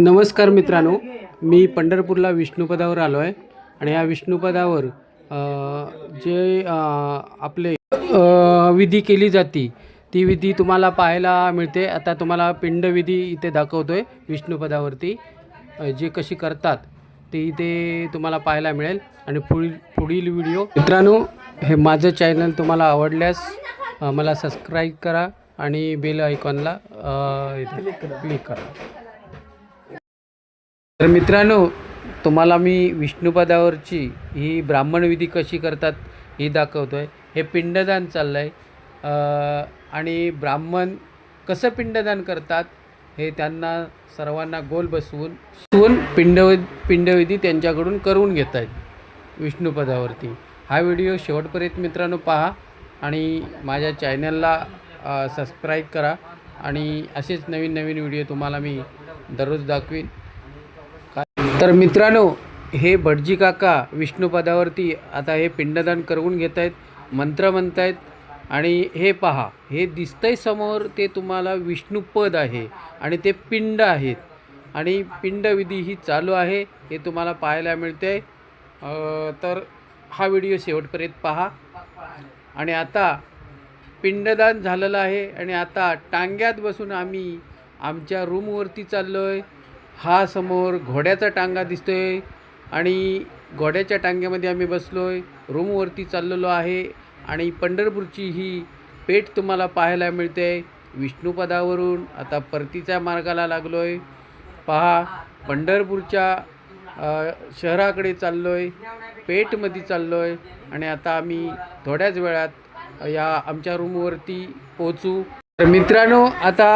नमस्कार मित्रांनो मी पंढरपूरला विष्णुपदावर आलो आहे आणि या विष्णुपदावर जे आपले विधी केली जाती ती विधी तुम्हाला पाहायला मिळते. आता तुम्हाला पिंडविधी इथे दाखवतो आहे विष्णुपदावरती जे कशी करतात ते इथे तुम्हाला पाहायला मिळेल. आणि पुढील पुढील व्हिडिओ. मित्रांनो हे माझं चॅनल तुम्हाला आवडल्यास मला सबस्क्राईब करा आणि बेल आयकॉनला इथे क्लिक करा. तर मित्रांनो तुम्हाला मी विष्णुपदावरची ही ब्राह्मण विधी कशी करतात ही दाखवतो आहे हे पिंडदान चाललं आहे आणि ब्राह्मण कसं पिंडदान करतात हे त्यांना सर्वांना गोल बसवून शिवून पिंड पिंडविधी त्यांच्याकडून करून घेत आहेत विष्णुपदावरती. हा व्हिडिओ शेवटपर्यंत मित्रांनो पहा आणि माझ्या चॅनलला सबस्क्राईब करा आणि असेच नवीन नवीन व्हिडिओ तुम्हाला मी दररोज दाखवीन. तर मित्रांनो हे भटजी काका विष्णुपदावरती आता हे पिंडदान करून घेत आहेत मंत्र म्हणत आहेत आणि हे पहा हे दिसतंय समोर ते तुम्हाला विष्णुपद आहे आणि ते पिंड आहेत. आणि पिंडविधी ही चालू आहे हे तुम्हाला पाहायला मिळते तर हा व्हिडिओ शेवटपर्यंत पहा. आणि आता पिंडदान झालेलं आहे आणि आता टांग्यात बसून आम्ही आमच्या रूमवरती चाललो आहे हा समोर घोड्याचा टांगा दिसतोय आणि घोड्याच्या टांग्यामध्ये आम्ही बसलो आहे रूमवरती चाललेलो आहे आणि पंढरपूरची ही पेठ तुम्हाला पाहायला मिळते. विष्णुपदावरून आता परतीच्या मार्गाला लागलो आहे पहा पंढरपूरच्या शहराकडे चाललो आहे पेठमध्ये चाललो आहे आणि आता आम्ही थोड्याच वेळात या आमच्या रूमवरती पोचू तर मित्रांनो आता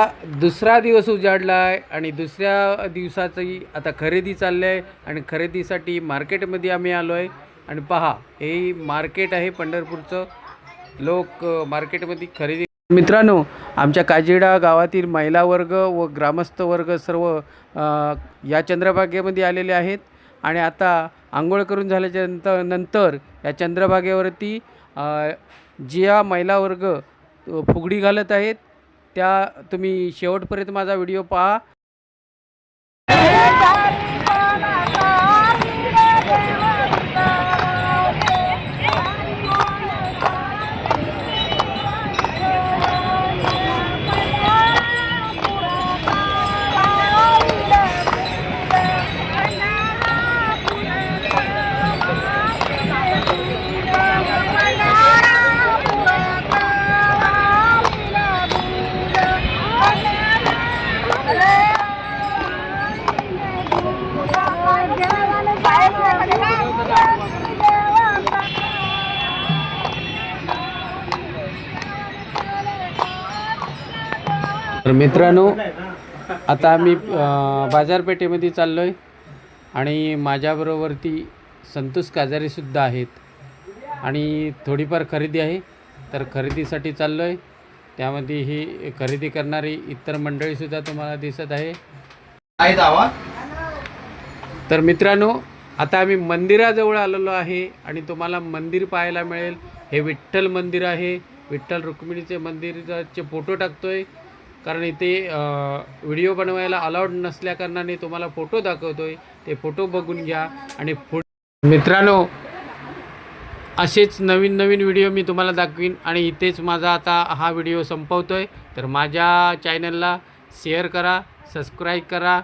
दुसरा दिवस उजाडला आहे आणि दुसऱ्या दिवसाची आता खरेदी चालली आहे आणि खरेदीसाठी मार्केटमध्ये आम्ही आलो आहे आणि पहा हे मार्केट आहे पंढरपूरचं. लोक मार्केटमध्ये खरेदी मित्रांनो आमच्या काजिडा गावातील महिला वर्ग व ग्रामस्थ वर्ग सर्व या चंद्रभागेमध्ये आलेले आहेत. आणि आता आंघोळ करून झाल्याच्यानंतर नंतर या चंद्रभागेवरती ज्या महिला वर्ग फुगडी घालत आहेत. त्या तुम्ही शेवटपर्यंत माझा व्हिडिओ पहा. तर मित्रांनो आता आम्ही बाजारपेठेमध्ये चाललो आहे आणि माझ्याबरोबरती संतोष काजारीसुद्धा आहेत आणि थोडीफार खरेदी आहे. तर खरेदीसाठी चाललो आहे त्यामध्ये ही खरेदी करणारी इतर मंडळीसुद्धा तुम्हाला दिसत आहे. आहे तर मित्रांनो आता आम्ही मंदिराजवळ आलेलो आहे आणि तुम्हाला मंदिर पाहायला मिळेल. हे विठ्ठल मंदिर आहे. विठ्ठल रुक्मिणीचे मंदिराचे फोटो टाकतोय. कारण इथे व्हिडिओ बनवायला अलाउड नसल्याकारणाने तुम्हाला फोटो दाखवतोय. ते फोटो बघून घ्या आणि फो मित्रांनो असेच नवीन नवीन व्हिडिओ मी तुम्हाला दाखवीन आणि इथेच माझा आता हा व्हिडिओ संपवतोय. तर माझ्या चॅनलला शेअर करा सबस्क्राईब करा.